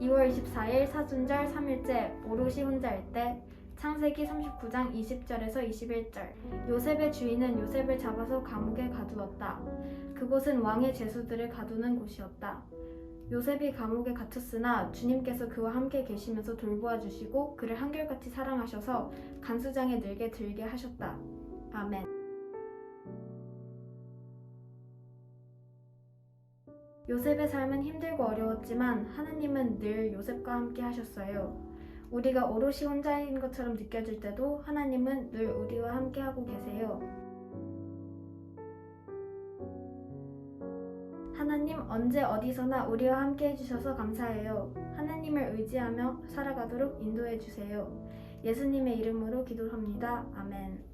2월 24일 사순절 3일째 오롯이 혼자일 때 창세기 39장 20절에서 21절 요셉의 주인은 요셉을 잡아서 감옥에 가두었다. 그곳은 왕의 제수들을 가두는 곳이었다. 요셉이 감옥에 갇혔으나 주님께서 그와 함께 계시면서 돌보아 주시고 그를 한결같이 사랑하셔서 간수장에 늘게 들게 하셨다. 아멘. 요셉의 삶은 힘들고 어려웠지만 하나님은 늘 요셉과 함께 하셨어요. 우리가 오롯이 혼자인 것처럼 느껴질 때도 하나님은 늘 우리와 함께 하고 계세요. 하나님 언제 어디서나 우리와 함께 해주셔서 감사해요. 하나님을 의지하며 살아가도록 인도해 주세요. 예수님의 이름으로 기도합니다. 아멘.